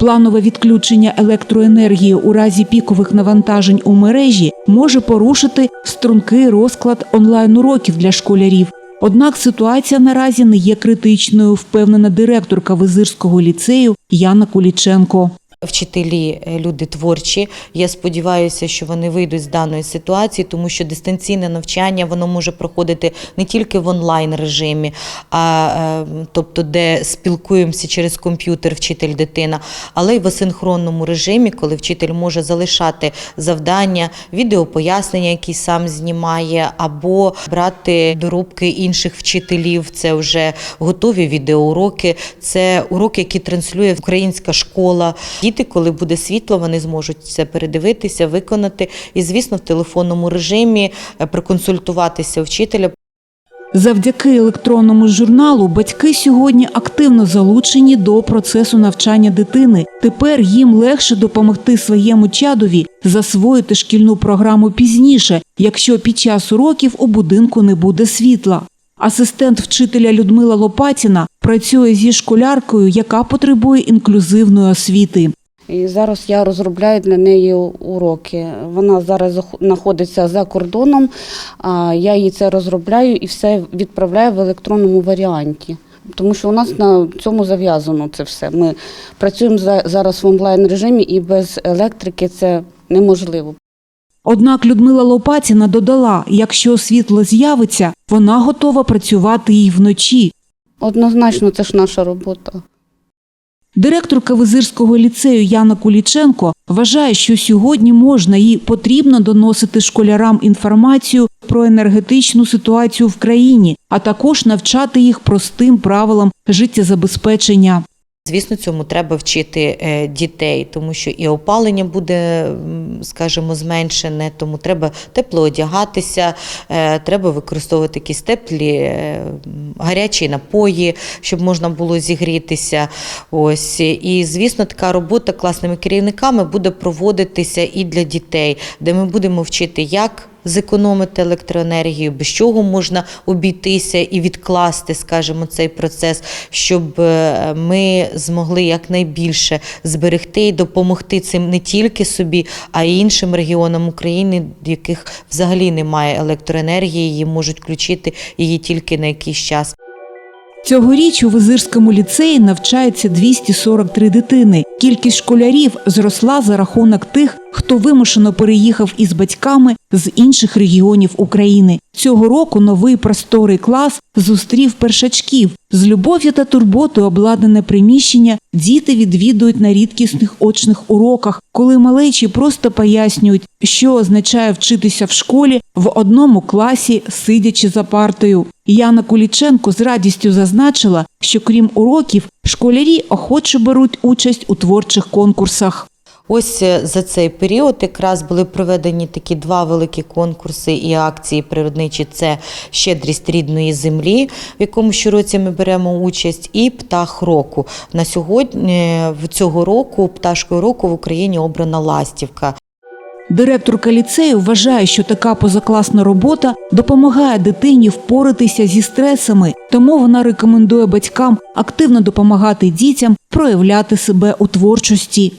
Планове відключення електроенергії у разі пікових навантажень у мережі може порушити стрункий розклад онлайн-уроків для школярів. Однак ситуація наразі не є критичною, впевнена директорка Визирського ліцею Яна Куліченко. Вчителі е, люди творчі. Я сподіваюся, що вони вийдуть з даної ситуації, тому що дистанційне навчання воно може проходити не тільки в онлайн режимі, а е, тобто, де спілкуємося через комп'ютер, вчитель дитина, але й в асинхронному режимі, коли вчитель може залишати завдання, відеопояснення, які сам знімає, або брати доробки інших вчителів. Це вже готові відеоуроки, це уроки, які транслює українська школа. Діти, коли буде світло, вони зможуть це передивитися, виконати. І, звісно, в телефонному режимі е, проконсультуватися вчителя. Завдяки електронному журналу батьки сьогодні активно залучені до процесу навчання дитини. Тепер їм легше допомогти своєму чадові засвоїти шкільну програму пізніше, якщо під час уроків у будинку не буде світла. Асистент вчителя Людмила Лопатіна працює зі школяркою, яка потребує інклюзивної освіти. І зараз я розробляю для неї уроки. Вона зараз знаходиться за кордоном. а Я їй це розробляю і все відправляю в електронному варіанті. Тому що у нас на цьому зав'язано це все. Ми працюємо за- зараз в онлайн режимі і без електрики це неможливо. Однак Людмила Лопатіна додала, якщо світло з'явиться, вона готова працювати і вночі. Однозначно, це ж наша робота. Директорка Визирського ліцею Яна Куліченко вважає, що сьогодні можна і потрібно доносити школярам інформацію про енергетичну ситуацію в країні, а також навчати їх простим правилам життєзабезпечення. Звісно, цьому треба вчити е, дітей, тому що і опалення буде, скажімо, зменшене, тому треба тепло одягатися, е, треба використовувати якісь теплі е, гарячі напої, щоб можна було зігрітися. Ось і звісно, така робота класними керівниками буде проводитися і для дітей, де ми будемо вчити, як зекономити електроенергію, без чого можна обійтися і відкласти, скажімо, цей процес, щоб е, ми змогли якнайбільше зберегти і допомогти цим не тільки собі, а й іншим регіонам України, в яких взагалі немає електроенергії, її можуть включити її тільки на якийсь час. Цьогоріч у Визирському ліцеї навчається 243 дитини. Кількість школярів зросла за рахунок тих, хто вимушено переїхав із батьками з інших регіонів України. Цього року новий просторий клас зустрів першачків. З любов'ю та турботою обладнане приміщення діти відвідують на рідкісних очних уроках, коли малечі просто пояснюють, що означає вчитися в школі в одному класі, сидячи за партою. Яна Куліченко з радістю зазначила, що крім уроків, школярі охоче беруть участь у творчих конкурсах. Ось е, за цей період якраз були проведені такі два великі конкурси і акції природничі. Це щедрість рідної землі, в якому щороці ми беремо участь, і птах року. На сьогодні е, в цього року пташкою року в Україні обрана ластівка. Директорка ліцею вважає, що така позакласна робота допомагає дитині впоратися зі стресами, тому вона рекомендує батькам активно допомагати дітям проявляти себе у творчості.